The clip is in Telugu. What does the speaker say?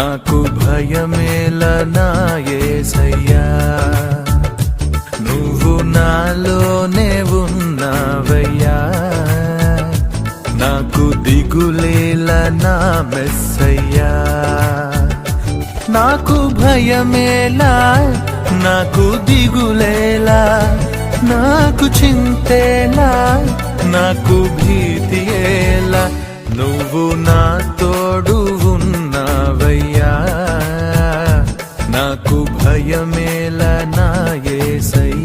నాకు భయమేలనా సయ్యా. నువ్వు నాలోనే ఉన్నావయ్యా. నాకు దిగులేలనా మెస్సయ్యా. నాకు భయమేలా నాకు దిగులేలా నాకు చింతేలా నాకు భీ నాకు భయమేల నా ఏసయ్యా